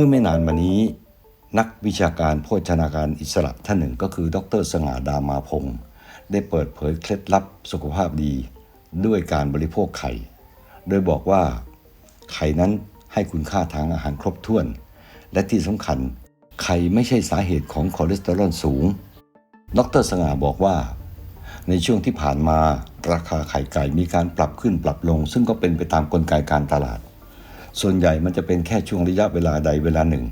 มื่อไม่นานมานี้ นักวิชาการโภชนาการอิสระท่านหนึ่งก็คือ ดรสง่าดามาพงศ์ได้เปิดเผยเคล็ดลับสุขภาพดี ด้วยการบริโภคไข่ โดยบอกว่า ไข่นั้นให้คุณค่าทางอาหารครบถ้วน และที่สำคัญ ไข่ไม่ใช่สาเหตุของคอเลสเตอรอลสูง ดรสง่าบอกว่า ในช่วงที่ผ่านมาราคาไข่ไก่มีการปรับขึ้นปรับลง ซึ่งก็เป็นไปตามกลไกการตลาด ส่วนใหญ่มันจะเป็นแค่ช่วงระยะเวลาใดเวลาหนึ่ง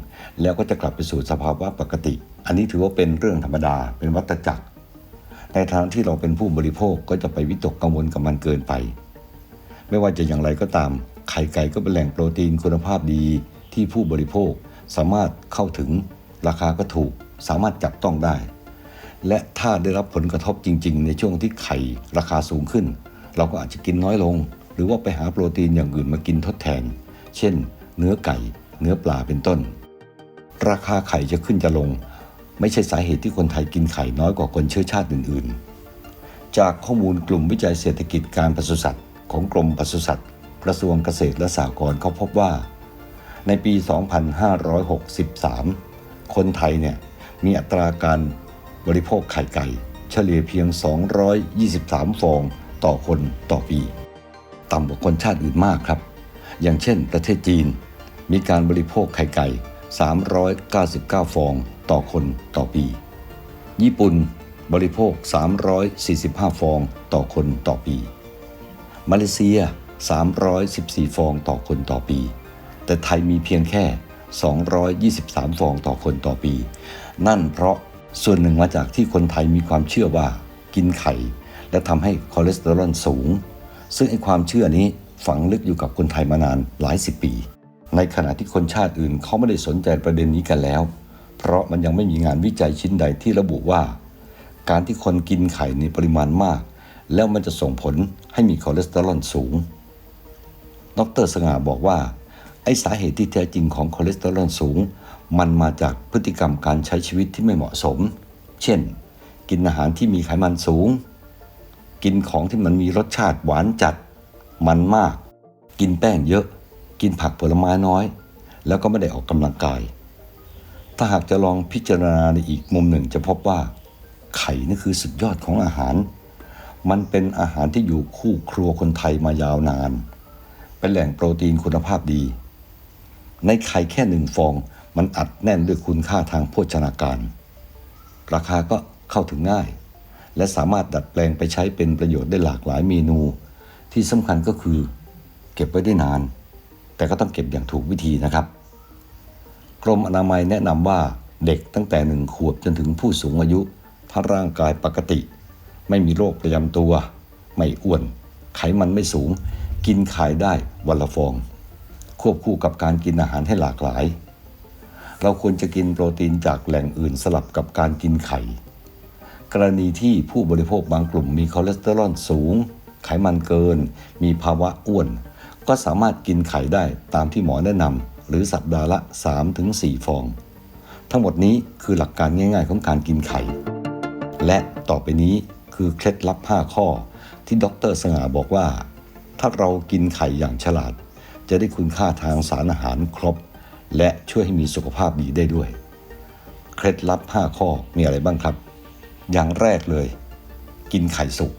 แล้วก็จะกลับไปสู่สภาวะปกติ อันนี้ถือว่าเป็นเรื่องธรรมดาเป็นวัฏจักร ในทางที่เราเป็นผู้บริโภคก็จะไปวิตกกังวลกับมันเกินไป ไม่ว่าจะอย่างไรก็ตาม ไข่ไก่ก็เป็นแหล่งโปรตีนคุณภาพดีที่ผู้บริโภคสามารถเข้าถึงราคาก็ถูกสามารถจับต้องได้ และถ้าได้รับผลกระทบจริง ๆ ในช่วงที่ไข่ราคาสูงขึ้น เราก็อาจจะกินน้อยลง หรือว่าไปหาโปรตีนอย่างอื่นมากินทดแทน เช่น เนื้อไก่ เนื้อปลาเป็นต้น ราคาไข่จะขึ้นจะลง ไม่ใช่สาเหตุที่คนไทยกินไข่น้อยกว่าคนเชื้อชาติอื่น ๆ จากข้อมูลกลุ่มวิจัยเศรษฐกิจการปศุสัตว์ ของกรมปศุสัตว์กระทรวงเกษตรและสหกรณ์เขาพบว่า ในปี 2563 คนไทยเนี่ยมีอัตราการบริโภคไข่ไก่ เฉลี่ยเพียง 223 ฟองต่อคนต่อปี ต่ำกว่าคนชาติอื่นมากครับ อย่างเช่น ประเทศจีน มีการบริโภคไข่ไก่ 399 ฟองต่อคนต่อปี ญี่ปุ่นบริโภค 345 ฟองต่อคนต่อปี มาเลเซีย 314 ฟองต่อคนต่อปี แต่ไทยมีเพียงแค่ 223 ฟองต่อคนต่อปี นั่นเพราะส่วนหนึ่งมาจากที่คนไทยมีความเชื่อว่ากินไข่ และทำให้คอเลสเตอรอลสูง ซึ่งไอความเชื่อนี้ ฝังลึกอยู่กับคนไทยมานานหลายสิบปี ในขณะที่คนชาติอื่นเขาไม่ได้สนใจประเด็นนี้กันแล้ว เพราะมันยังไม่มีงานวิจัยชิ้นใดที่ระบุว่า การที่คนกินไข่ในปริมาณมาก แล้วมันจะส่งผลให้มีคอเลสเตอรอลสูง ดรสง่าบอกว่า ไอสาเหตุที่แท้จริงของคอเลสเตอรอลสูง มันมาจากพฤติกรรมการใช้ชีวิตที่ไม่เหมาะสม เช่น กินอาหารที่มีไขมันสูง กินของที่มันมีรสชาติหวานจัด มันมาก กินแป้งเยอะ กินผักผลไม้น้อย แล้วก็ไม่ได้ออกกำลังกาย ถ้าหากจะลองพิจารณาในอีกมุมหนึ่งจะพบว่า ไข่นี่คือสุดยอดของอาหาร มันเป็นอาหารที่อยู่คู่ครัวคนไทยมายาวนาน เป็นแหล่งโปรตีนคุณภาพดี ในไข่แค่หนึ่งฟองมันอัดแน่นด้วยคุณค่าทางโภชนาการ ราคาก็เข้าถึงง่าย และสามารถดัดแปลงไปใช้เป็นประโยชน์ได้หลากหลายเมนู ที่สำคัญก็คือเก็บไว้ได้นาน แต่ก็ต้องเก็บอย่างถูกวิธีนะครับ กรมอนามัยแนะนำว่าเด็กตั้งแต่หนึ่งขวบจนถึงผู้สูงอายุ ถ้าร่างกายปกติ ไม่มีโรคประจำตัว ไม่อ้วน ไขมันไม่สูง กินไข่ได้วันละฟอง ควบคู่กับการกินอาหารให้หลากหลาย เราควรจะกินโปรตีนจากแหล่งอื่นสลับกับการกินไข่ กรณีที่ผู้บริโภคบางกลุ่มมีคอเลสเตอรอลสูง ไขมันเกิน มีภาวะอ้วน ก็สามารถกินไข่ได้ตามที่หมอแนะนำหรือสัปดาห์ละ 3-4 ฟอง ทั้งหมดนี้คือหลักการง่ายๆของการกินไข่ และต่อไปนี้คือเคล็ดลับ 5 ข้อ ที่ดรสง่าบอกว่า ถ้าเรากินไข่อย่างฉลาด จะได้คุณค่าทางสารอาหารครบ และช่วยให้มีสุขภาพดีได้ด้วย เคล็ดลับ 5 ข้อมีอะไรบ้างครับ อย่างแรกเลย กินไข่สุก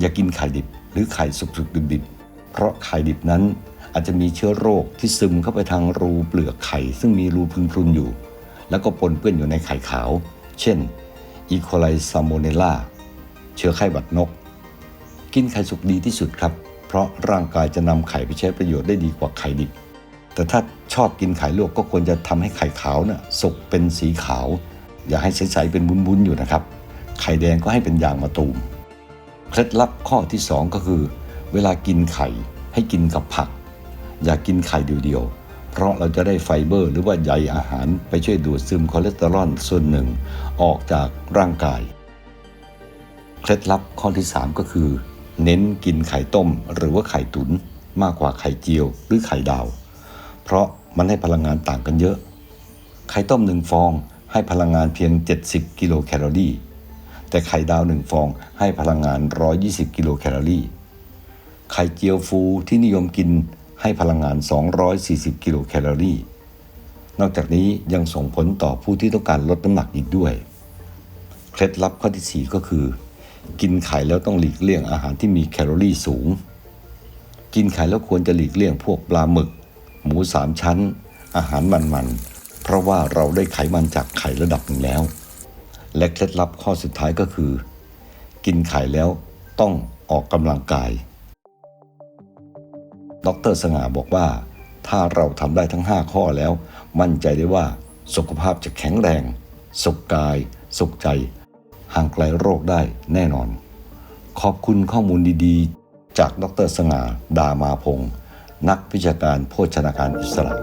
อย่ากินไข่ดิบ หรือไข่สุกๆดิบๆเพราะไข่ดิบนั้นอาจจะมีเชื้อโรคที่ซึมเข้าไปทางรูเปลือกไข่ ซึ่งมีรูพรุนอยู่ แล้วก็ปนเปื้อนอยู่ในไข่ขาว เช่นอีโคไลซามโมเนล่าเชื้อไข้หวัดนก กินไข่สุกดีที่สุดครับ เพราะร่างกายจะนำไข่ไปใช้ประโยชน์ได้ดีกว่าไข่ดิบ แต่ถ้าชอบกินไข่ลวกก็ควรจะทำให้ไข่ขาวน่ะสุกเป็นสีขาว อย่าให้ใสๆเป็นวุ้นๆอยู่นะครับ ไข่แดงก็ให้เป็นยางมะตูม เคล็ดลับข้อที่ 2 ก็คือ เวลากินไข่ให้กินกับผัก อย่ากินไข่เดียวๆ เพราะเราจะได้ไฟเบอร์ หรือว่าใยอาหารไปช่วยดูดซึมคอเลสเตอรอลส่วนหนึ่ง ออกจากร่างกาย เคล็ดลับข้อที่ 3 ก็คือ เน้นกินไข่ต้มหรือว่าไข่ตุนมากกว่าไข่เจียวหรือไข่ดาว เพราะมันให้พลังงานต่างกันเยอะ ไข่ต้มหนึ่งฟองให้พลังงานเพียง 70 กิโลแคลอรี่ แต่ไข่ดาวหนึ่งฟองให้พลังงาน 120 กิโลแคลอรี่ ไข่เจียวฟูที่นิยมกินให้พลังงาน 240 กิโลแคลอรี่ นอกจากนี้ยังส่งผลต่อผู้ที่ต้องการลดน้ำหนักอีกด้วย เคล็ดลับข้อที่ 4 ก็คือ กินไข่แล้วต้องหลีกเลี่ยงอาหารที่มีแคลอรี่สูง กินไข่แล้วควรจะหลีกเลี่ยงพวกปลาหมึก หมูสามชั้น อาหารมันๆเพราะว่าเราได้ไขมันจากไข่ระดับหนึ่งแล้ว และเคล็ดลับข้อสุดท้ายก็คือ กินไข่แล้วต้องออกกำลังกาย ดรสง่าบอกว่า ถ้าเราทำได้ทั้ง 5 ข้อแล้ว มั่นใจได้ว่าสุขภาพจะแข็งแรง สุขกาย สุขใจ ห่างไกลโรคได้แน่นอน ขอบคุณข้อมูลดีๆ จากดรสง่า ดามาพงศ์นักวิชาการโภชนาการอิสระ